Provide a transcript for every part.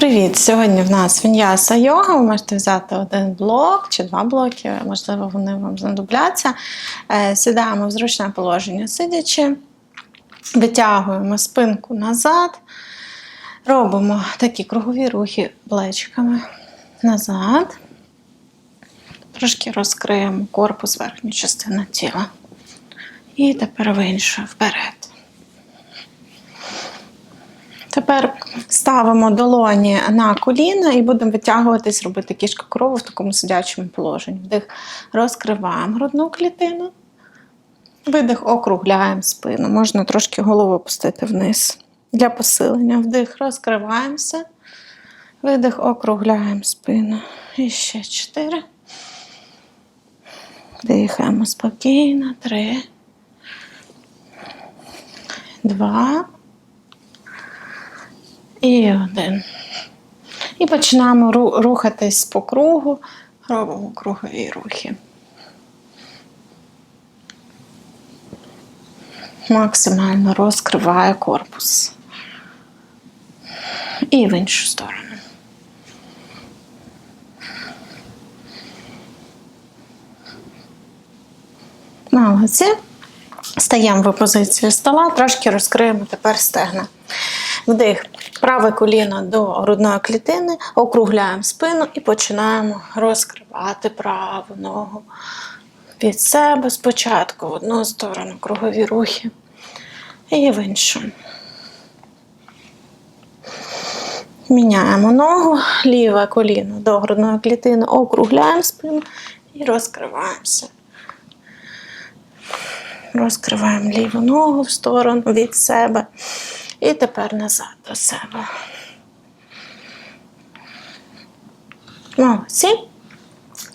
Привіт! Сьогодні в нас віньяса йога. Ви можете взяти один блок чи два блоки, можливо, вони вам знадобляться. Е, Сідаємо в зручне положення сидячи, витягуємо спинку назад, робимо такі кругові рухи плечиками назад. Трошки розкриємо корпус верхню частину тіла. І тепер в іншу вперед. Тепер ставимо долоні на коліна і будемо витягуватись, робити кішка корову в такому сидячому положенні. Вдих, розкриваємо грудну клітину. Видих, округляємо спину. Можна трошки голову опустити вниз для посилення. Вдих, розкриваємося. Видих, округляємо спину. І ще чотири. Дихаємо спокійно. Три. Два. І один. І починаємо рухатись по кругу, робимо кругові рухи. Максимально розкриває корпус. І в іншу сторону. Молодці. Стаємо в позицію стола, трошки розкриємо тепер стегна. Вдих. Праве коліно до грудної клітини, округляємо спину і починаємо розкривати праву ногу від себе спочатку в одну сторону, кругові рухи, і в іншу. Міняємо ногу, ліве коліно до грудної клітини, округляємо спину і розкриваємося. Розкриваємо ліву ногу в сторону від себе. І тепер назад до себе. Молодці.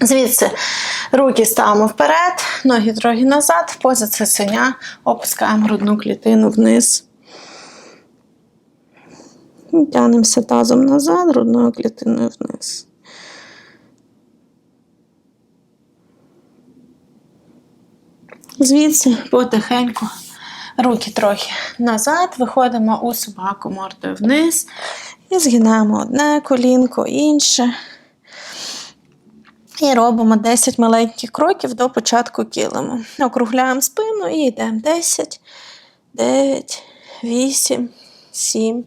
Звідси руки ставимо вперед, ноги трохи назад, поза цесеня, опускаємо грудну клітину вниз. І Тягнемося тазом назад, грудною клітиною вниз. Звідси потихеньку руки трохи назад, виходимо у собаку мордою вниз і згинаємо одне колінко, інше. І робимо 10 маленьких кроків до початку килиму. Округляємо спину і йдемо 10, 9, 8, 7,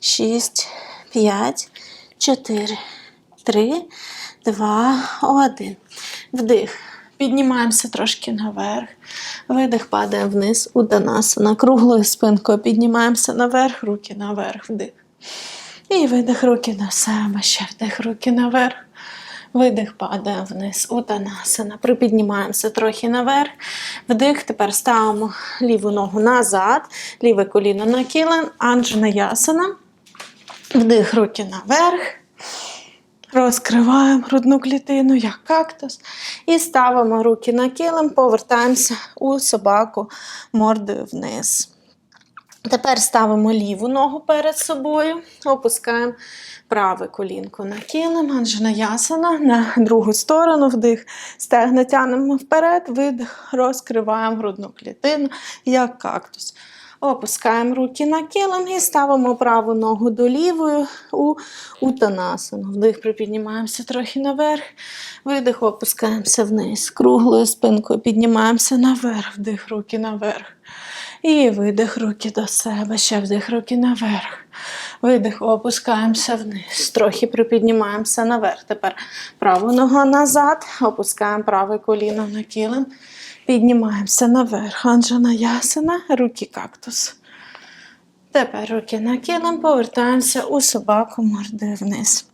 6, 5, 4, 3, 2, 1. Вдих. Піднімаємося трошки наверх. Видих падає вниз, уданасана. Круглою спинкою піднімаємося наверх, руки наверх, вдих. І видих руки на себе, ще вдих руки наверх. Видих падає вниз, уданасана. Припіднімаємося трохи наверх. Вдих. Тепер ставимо ліву ногу назад, ліве коліно на кілен, анджана ясана. Вдих руки наверх. Розкриваємо грудну клітину, як кактус. І ставимо руки на килим, повертаємося у собаку мордою вниз. Тепер ставимо ліву ногу перед собою, опускаємо праве колінко на килим, анджана ясана, на другу сторону вдих, стегна тянемо вперед, видих, розкриваємо грудну клітину, як кактус. Опускаємо руки на килим і ставимо праву ногу до лівої у утанасану. Вдих, припіднімаємося трохи наверх. Видих, опускаємося вниз. Круглою спинкою піднімаємося наверх, вдих, руки наверх. І видих руки до себе. Ще вдих руки наверх. Видих, опускаємося вниз. Трохи припіднімаємося наверх. Тепер праву ногу назад, опускаємо праве коліно на килим. Піднімаємося наверх. Анджана ясана, руки кактус. Тепер руки на килим, повертаємося у собаку мордою вниз.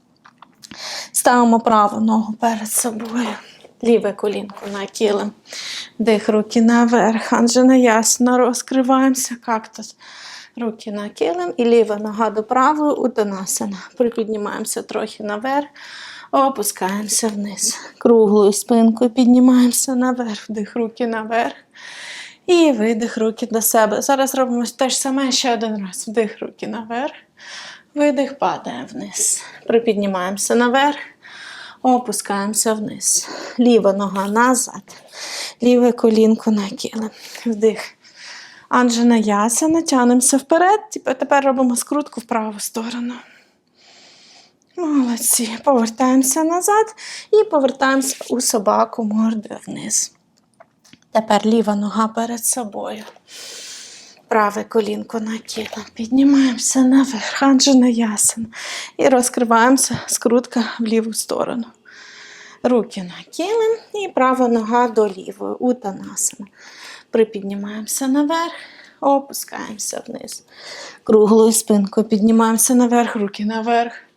Ставимо праву ногу перед собою. Ліве колінко на килим. Дих руки наверх. Анджана ясно. Розкриваємося. Кактус. Руки на килим і ліва нога до правої утонасана. Припіднімаємося трохи наверх. Опускаємося вниз. Круглою спинкою піднімаємося наверх. Вдих руки наверх. І видих руки до себе. Зараз робимо те ж саме ще один раз. Вдих руки наверх. Видих падає вниз. Припіднімаємося наверх. Опускаємося вниз. Ліва нога назад. Ліве колінко на килим. Вдих. Анджана ясана. Тянемося вперед. Тепер робимо скрутку в праву сторону. Молодці. Повертаємося назад і повертаємося у собаку мордою вниз. Тепер ліва нога перед собою. Праве колінко на тіло. Піднімаємося наверх, анджена ясена. І розкриваємося, скрутка в ліву сторону. Руки на килим і права нога до лівої. Утанасана. Припіднімаємося наверх, опускаємося вниз. Круглою спинкою піднімаємося наверх, руки наверх.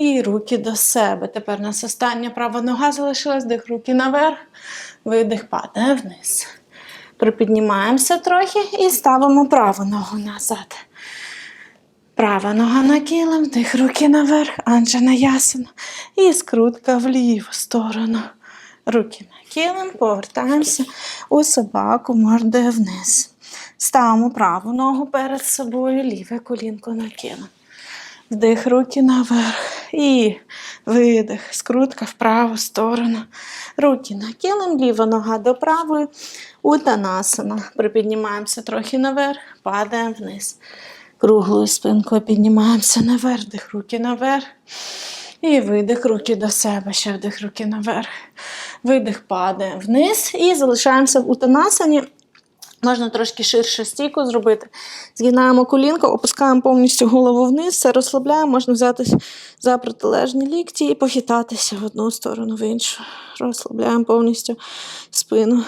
І руки до себе. Тепер у нас остання права нога залишилась, дих руки наверх, видих падає вниз. Припіднімаємося трохи і ставимо праву ногу назад. Права нога на килим, дих руки наверх, анджена ясена. І скрутка в ліву сторону. Руки на килим, повертаємося у собаку мордою вниз. Ставимо праву ногу перед собою, ліве колінко на килим. Вдих руки наверх. І видих. Скрутка в праву сторону. Руки на килим, ліва нога до правої. Утанасана. Припіднімаємося трохи наверх, падаємо вниз. Круглою спинкою піднімаємося наверх, вдих руки наверх. І видих руки до себе, ще вдих руки наверх. Видих падає вниз і залишаємося в утанасані. Можна трошки ширше стійку зробити. Згинаємо колінко, опускаємо повністю голову вниз, все розслабляємо, можна взятися за протилежні лікті і похитатися в одну сторону, в іншу. Розслабляємо повністю спину.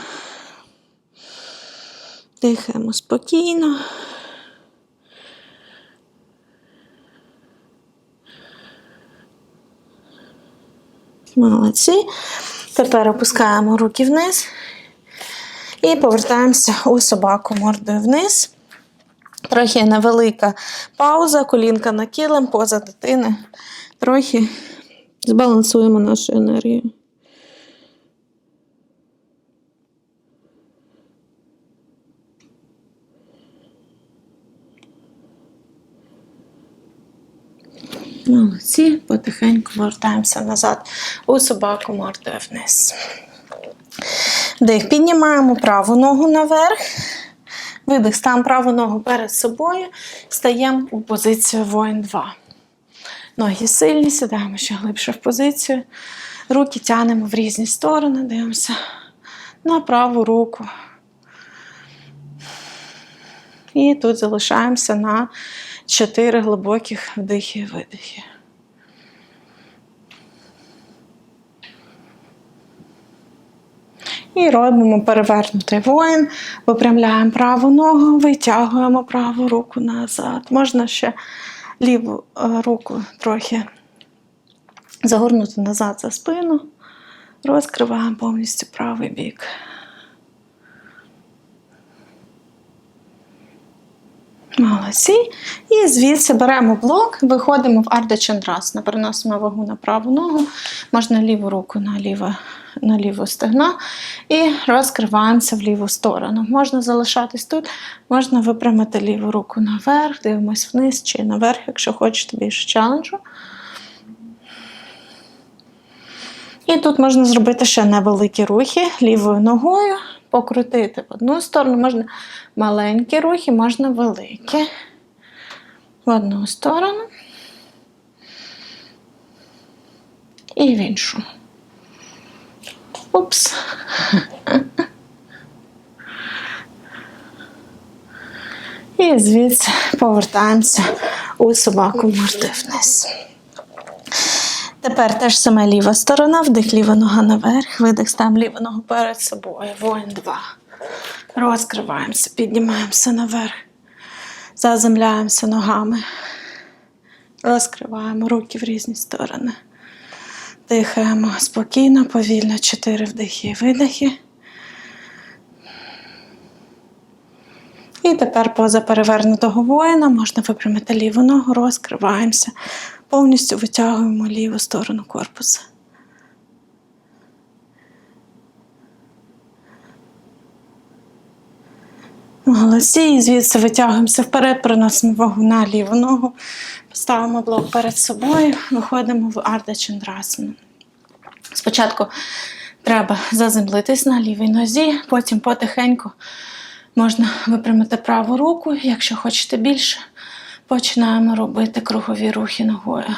Дихаємо спокійно. Молодці. Тепер опускаємо руки вниз і повертаємося у собаку мордою вниз. Трохи невелика пауза, колінка на килим, поза дитини. Трохи збалансуємо нашу енергію. Молодці, потихеньку повертаємося назад у собаку мордою вниз. Вдих, піднімаємо праву ногу наверх. Видих, ставимо праву ногу перед собою, стаємо у позицію воїн 2. Ноги сильні, сідаємо ще глибше в позицію. Руки тягнемо в різні сторони, дивимося на праву руку. І тут залишаємося на 4 глибоких вдихи і видихи. І робимо перевернутий воїн, випрямляємо праву ногу, витягуємо праву руку назад. Можна ще ліву е, руку трохи загорнути назад за спину, розкриваємо повністю правий бік. Молодці. І звідси беремо блок, виходимо в Арда Чандрасана, переносимо вагу на праву ногу, можна ліву руку на ліве, на ліву стегна і розкриваємося в ліву сторону. Можна залишатись тут, можна випрямити ліву руку наверх, дивимось вниз чи наверх, якщо хочете більше челенджу. І тут можна зробити ще невеликі рухи лівою ногою, покрутити в одну сторону, можна маленькі рухи, можна великі. В одну сторону і в іншу. Упс. І звідси повертаємося у собаку вниз. Тепер теж саме ліва сторона, вдих ліва нога наверх, видих ставимо ліву ногу перед собою. Воїн 2. Розкриваємося, піднімаємося наверх, заземляємося ногами. Розкриваємо руки в різні сторони. Дихаємо спокійно, повільно, чотири вдихи і видихи. І тепер поза перевернутого воїна можна випрямити ліву ногу, розкриваємося, повністю витягуємо ліву сторону корпуса. Молодці, і звідси витягуємося вперед, приносимо вагу на ліву ногу, поставимо блок перед собою, виходимо в Арда Чандрасану. Спочатку треба заземлитись на лівій нозі, потім потихеньку можна випрямити праву руку. Якщо хочете більше, починаємо робити кругові рухи ногою.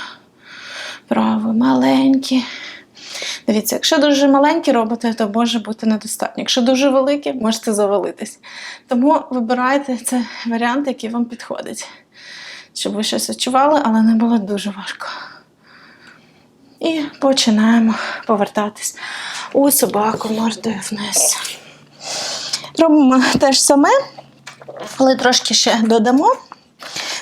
Вправо маленькі. Дивіться, якщо дуже маленькі робите, то може бути недостатньо. Якщо дуже великі, можете завалитись. Тому вибирайте цей варіант, який вам підходить. Щоб ви щось відчували, але не було дуже важко. І починаємо повертатись у собаку мордою вниз. Робимо те ж саме, але трошки ще додамо.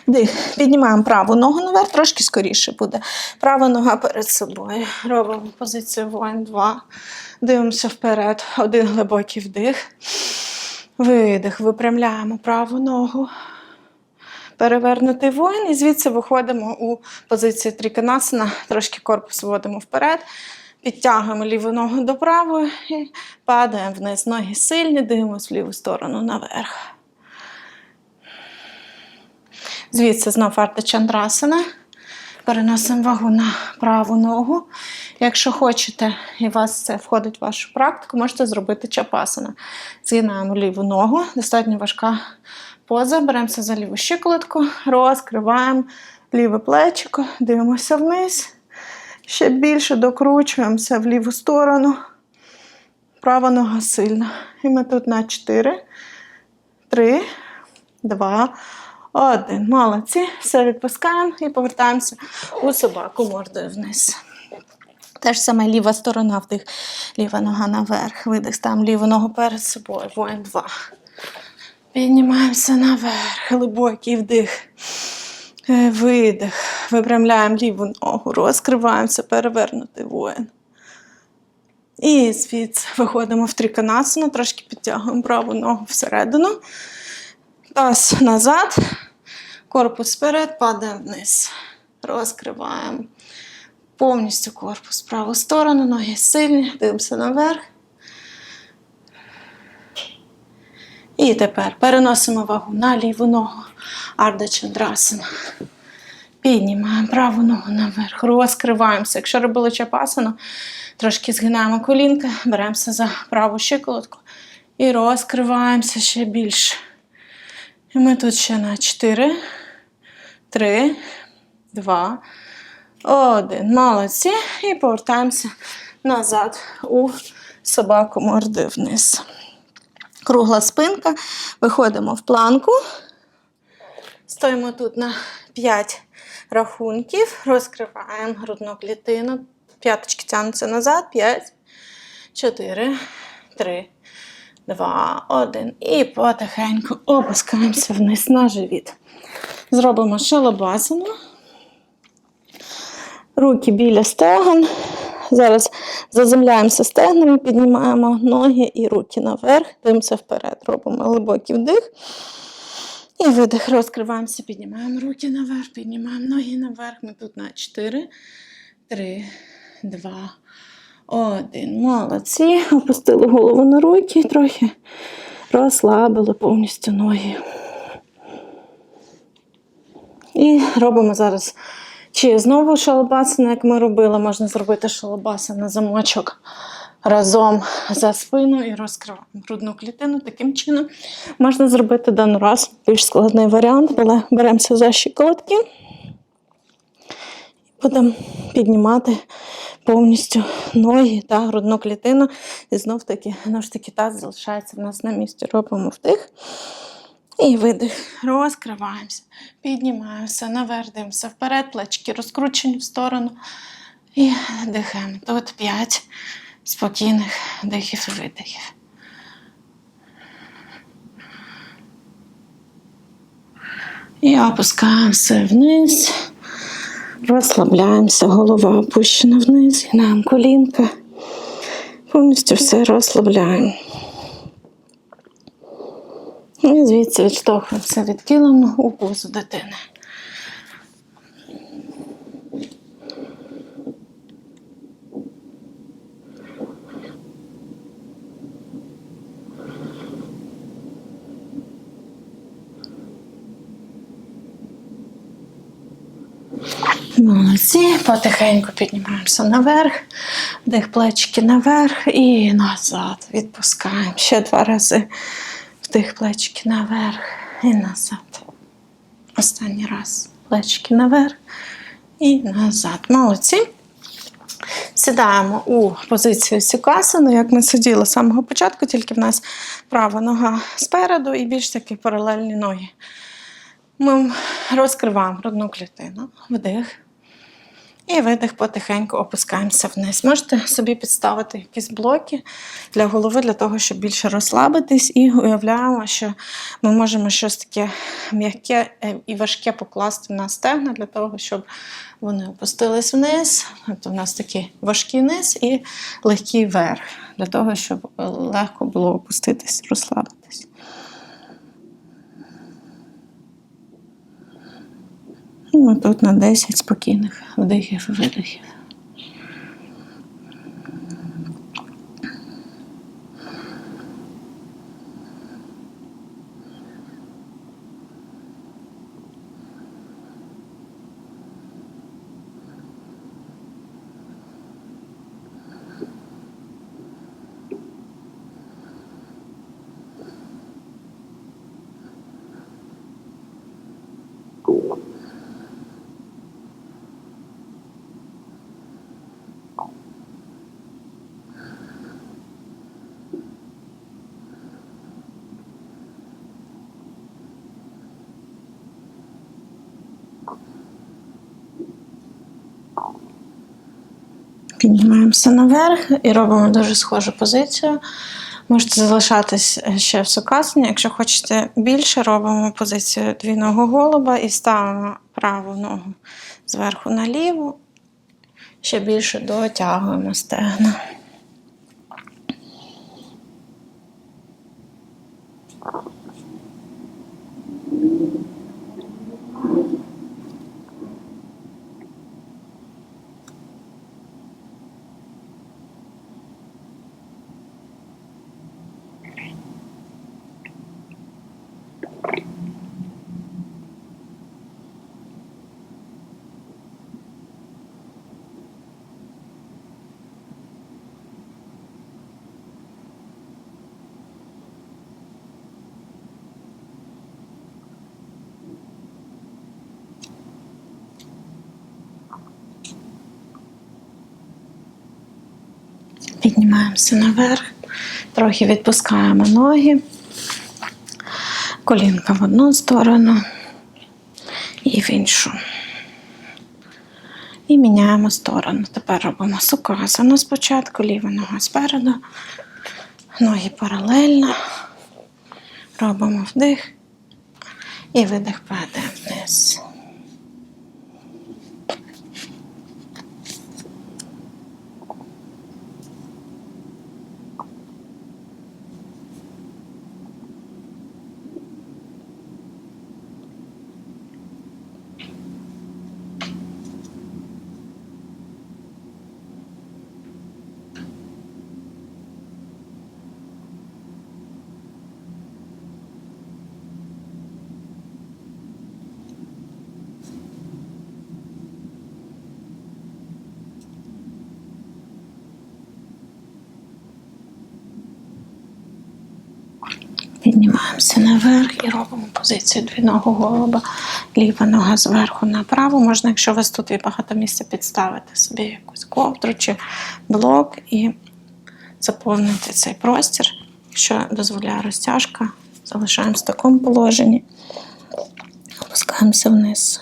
Вдих. Піднімаємо праву ногу наверх, трошки скоріше буде. Права нога перед собою. Робимо позицію воїн 2. Дивимося вперед. Один глибокий вдих. Видих. Випрямляємо праву ногу. Перевернутий воїн. І звідси виходимо у позицію тріканасана. Трошки корпус вводимо вперед. Підтягуємо ліву ногу до правої і падаємо вниз. Ноги сильні, дивимося в ліву сторону наверх. Звідси знов Арта Чандрасана. Переносимо вагу на праву ногу. Якщо хочете, і вас це входить в вашу практику, можете зробити чапасана. Згинаємо ліву ногу, достатньо важка поза. Беремося за ліву щиколотку, розкриваємо ліве плечико, дивимося вниз. Ще більше докручуємося в ліву сторону. Права нога сильна. І ми тут на 4, 3, 2, один. Молодці. Все відпускаємо і повертаємося у собаку мордою вниз. Те ж саме ліва сторона вдих, ліва нога наверх. Видих, ставимо ліву ногу перед собою. Воїн два. Піднімаємося наверх. Глибокий вдих. Е, Видих. Випрямляємо ліву ногу, розкриваємося, перевернутий воїн. І звідси виходимо в триканасану, трошки підтягуємо праву ногу всередину. Таз назад, корпус вперед, падаємо вниз. Розкриваємо повністю корпус в праву сторону, ноги сильні, дивимося наверх. І тепер переносимо вагу на ліву ногу. Арда Чандрасана. Піднімаємо праву ногу наверх, розкриваємося. Якщо робили чапасану, трошки згинаємо колінка, беремося за праву щиколотку і розкриваємося ще більше. І ми тут ще на 4, 3, 2, 1. Молодці. І повертаємося назад у собаку морди вниз. Кругла спинка. Виходимо в планку. Стоїмо тут на 5 рахунків. Розкриваємо грудну клітину. П'яточки тягнуться назад. 5, 4, 3, Два, один. І потихеньку опускаємося вниз на живіт. Зробимо шалабасану. Руки біля стегон. Зараз заземляємося стегнами, піднімаємо ноги і руки наверх, дивимося вперед. Робимо глибокий вдих. І видих. Розкриваємося, піднімаємо руки наверх, піднімаємо ноги наверх. Ми тут на 4, 3, 2, один. Молодці. Опустили голову на руки, трохи розслабили повністю ноги. І робимо зараз чи знову шалабасана, як ми робили, можна зробити шалабаса на замочок разом за спину і розкриваємо грудну клітину. Таким чином можна зробити даний раз більш складний варіант, але беремося за щиколотки. Будемо піднімати повністю ноги та грудну клітину. І знов таки, ж таки, таз залишається в нас на місці. Робимо вдих. І видих. Розкриваємося, піднімаємося, наверх, вперед, плечки розкручені в сторону. І дихаємо. Тут 5 спокійних дихів і видихів. І опускаємося вниз. Розслабляємося, голова опущена вниз, і нам колінка. Повністю все розслабляємо. І звідси відштовхуємося від килиму у позу дитини. Молодці, потихеньку піднімаємося наверх, вдих плечики наверх і назад. Відпускаємо ще два рази. Вдих плечики наверх і назад. Останній раз плечики наверх і назад. Молодці. Сідаємо у позицію сікасану, як ми сиділи з самого початку, тільки в нас права нога спереду і більш такі паралельні ноги. Ми розкриваємо грудну клітину, вдих. І видих потихеньку опускаємося вниз. Можете собі підставити якісь блоки для голови, для того, щоб більше розслабитись, і уявляємо, що ми можемо щось таке м'яке е, і важке покласти на стегна для того, щоб вони опустились вниз. Тобто у нас такий важкий низ і легкий верх, для того, щоб е, легко було опуститись, розслабитись. Ну, тут на 10 спокійних вдихів і видихів. Піднімаємося наверх і робимо дуже схожу позицію. Можете залишатись ще в сукасні. Якщо хочете більше, робимо позицію двійного голуба і ставимо праву ногу зверху на ліву. Ще більше дотягуємо стегна. Піднімаємося наверх, трохи відпускаємо ноги, колінка в одну сторону і в іншу. І міняємо сторону. Тепер робимо сукасану спочатку, ліва нога спереду, ноги паралельно. Робимо вдих і видих падає вниз. Піднімаємося наверх і робимо позицію двійного голуба. Ліва нога зверху на праву. Можна, якщо у вас тут є багато місця, підставити собі якусь ковдру чи блок і заповнити цей простір. що дозволяє розтяжка, залишаємось в такому положенні, опускаємося вниз.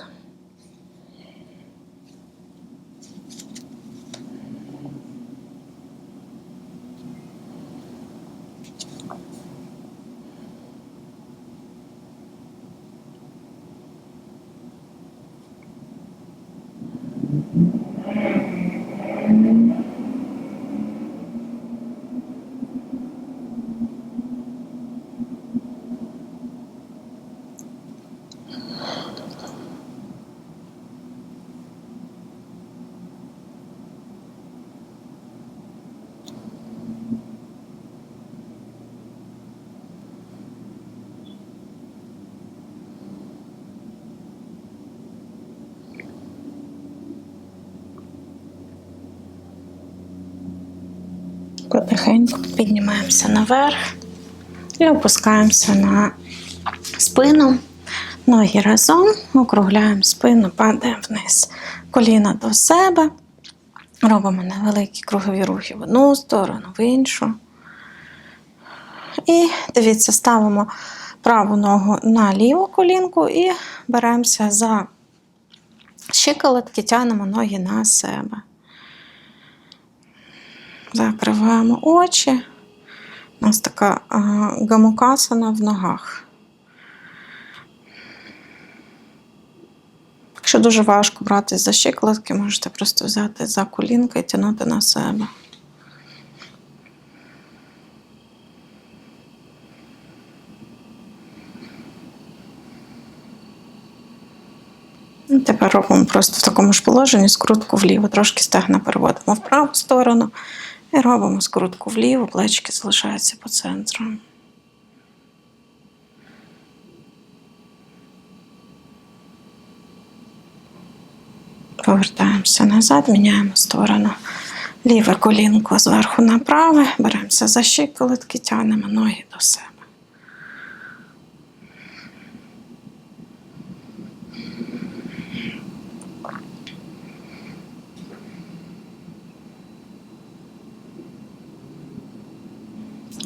Потихеньку піднімаємося наверх і опускаємося на спину. Ноги разом, округляємо спину, падаємо вниз. Коліна до себе. Робимо невеликі кругові рухи в одну сторону, в іншу. І дивіться, ставимо праву ногу на ліву колінку і беремося за щиколотки, тягнемо ноги на себе. Закриваємо очі. У нас така гамукасана в ногах. Якщо дуже важко брати за щиколотки, можете просто взяти за колінка і тягнути на себе. Тепер робимо просто в такому ж положенні скрутку вліво. Трошки стегна переводимо в праву сторону і робимо скрутку вліво, плечики залишаються по центру. Повертаємося назад, міняємо сторону. Ліве колінко зверху на праве, беремося за щиколотки, тягнемо ноги до себе.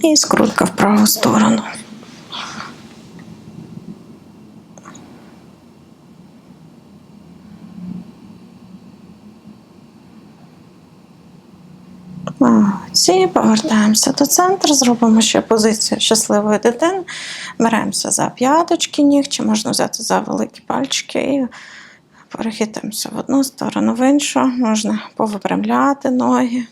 І скрутка в праву сторону. Молодці, повертаємося до центру, зробимо ще позицію щасливої дитини. Беремося за п'яточки ніг, чи можна взяти за великі пальчики і перехитуємося в одну сторону, в іншу. Можна повипрямляти ноги.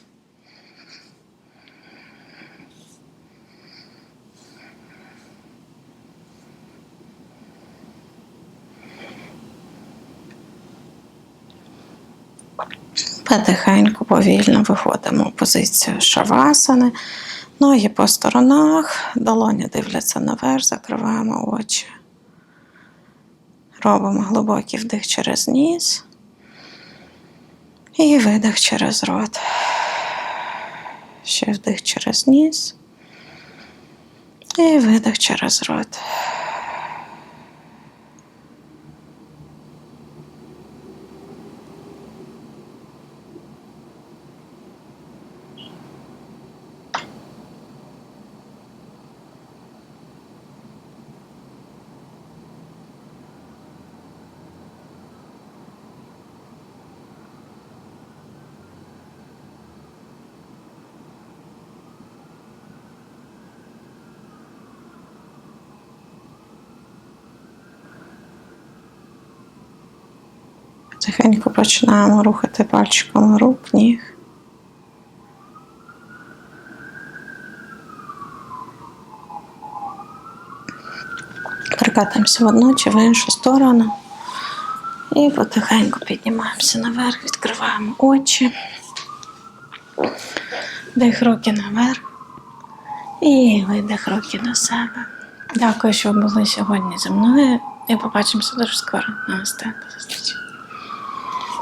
Потихеньку, повільно виходимо в позицію шавасани. Ноги по сторонах, долоні дивляться наверх, закриваємо очі. Робимо глибокий вдих через ніс і видих через рот. Ще вдих через ніс і видих через рот. Тихенько починаємо рухати пальчиками рук, ніг. Перекатуємося в одну чи в іншу сторону. І потихеньку піднімаємося наверх, відкриваємо очі. Дих руки наверх. І видих руки до себе. Дякую, що ви були сьогодні зі мною. І побачимося дуже скоро. Намасте. До зустрічі.